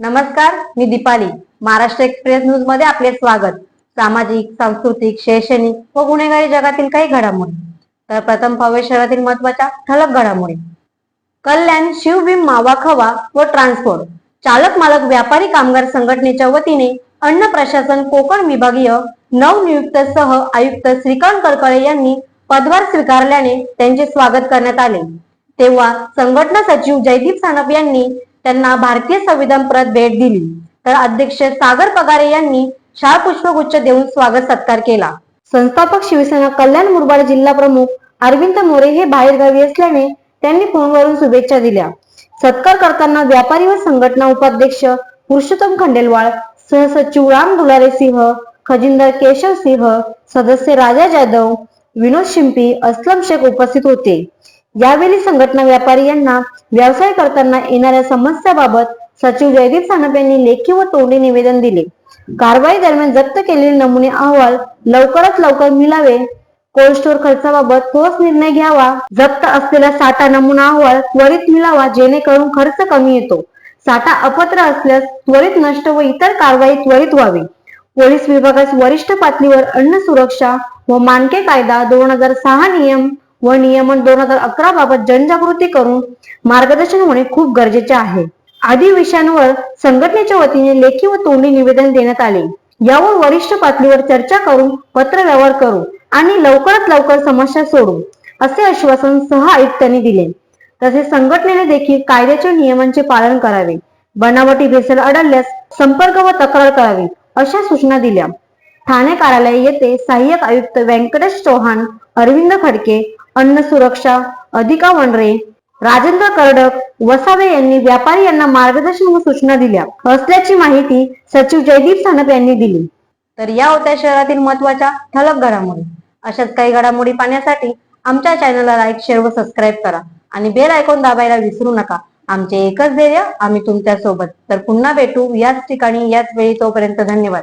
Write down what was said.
नमस्कार मी दीपाली. महाराष्ट्र एक्सप्रेस न्यूजमध्ये आपले स्वागत. सामाजिक सांस्कृतिक शैक्षणिक व गुन्हेगारी जगातील काही घडामोडी. तर प्रथम पाहूया शहरातील महत्त्वाच्या ठळक घडामोडी. कल्याण शिवभीम मावा खवा व ट्रान्सपोर्ट. चालक मालक व्यापारी कामगार संघटनेच्या वतीने अन्न प्रशासन कोकण विभागीय नवनियुक्त सह आयुक्त श्रीकांत कळकळे यांनी पदभार स्वीकारल्याने त्यांचे स्वागत करण्यात आले. तेव्हा संघटना सचिव जयदीप सानप यांनी त्यांना भारतीय संविधान प्रत भेट दिली. तर अध्यक्ष सागर पगारे यांनी शाळ पुष्पगुच्छ देऊन स्वागत सत्कार केला. संस्थापक शिवसेना कल्याण मुरबाड जिल्हा प्रमुख अरविंद मोरे हे बाहेरगावी असल्याने त्यांनी फोनवरून शुभेच्छा दिल्या. सत्कार करताना व्यापारी व संघटना उपाध्यक्ष पुरुषोत्तम खंडेलवाळ सहसचिव राम दुलारे सिंह खजिंदर केशव सिंह सदस्य राजा जाधव विनोद शिंपी अस्लम शेख उपस्थित होते. यावेळी संघटना व्यापारी यांना व्यवसाय करताना येणाऱ्या समस्याबाबत सचिव जयदीप सानप यांनी लेखी व तोंडी निवेदन दिले. कारवाई दरम्यान जप्त केलेले नमुने अहवाल लवकरात लवकर मिळावे. कोल्ड स्टोअर खर्चाबाबत ठोस निर्णय घ्यावा. जप्त असलेला साठा नमुना अहवाल त्वरित मिळावा जेणेकरून खर्च कमी येतो. साठा अपत्र असल्यास त्वरित नष्ट व इतर कारवाई त्वरित व्हावी. पोलीस विभागास वरिष्ठ पातळीवर अन्न सुरक्षा व मानके कायदा दोन हजार सहा नियम व नियमन दोन हजार अकरा बाबत जनजागृती करून मार्गदर्शन होणे खूप गरजेचे आहे. आदी विषयांवर संघटनेच्या वतीने लेखी व तोंडी निवेदन देण्यात आले. यावर वरिष्ठ पातळीवर चर्चा करून पत्र व्यवहार करू आणि लवकरात लवकर समस्या सोडू असे आश्वासन सह आयुक्तांनी दिले. तसेच संघटनेने देखील कायद्याच्या नियमांचे पालन करावे. बनावटी भेसळ आढळल्यास संपर्क व तक्रार करावी अशा सूचना दिल्या. ठाणे कार्यालय येथे सहाय्यक आयुक्त व्यंकटेश चव्हाण अरविंद खडके अन्न सुरक्षा अधिका वनरे राजेंद्र कर्डक वसावे यांनी व्यापारी यांना मार्गदर्शन व सूचना दिल्या. असल्याची माहिती सचिव जयदीप सानप यांनी दिली. तर या होत्या शहरातील महत्त्वाच्या ठळक घडामोडी. अशाच काही घडामोडी पाहण्यासाठी आमच्या चॅनलला लाईक शेअर व सबस्क्राईब करा आणि बेल आयकॉन दाबायला विसरू नका. आमचे एकच ध्येय आम्ही तुमच्यासोबत तर पुन्हा भेटू याच ठिकाणी याच वेळी तोपर्यंत धन्यवाद.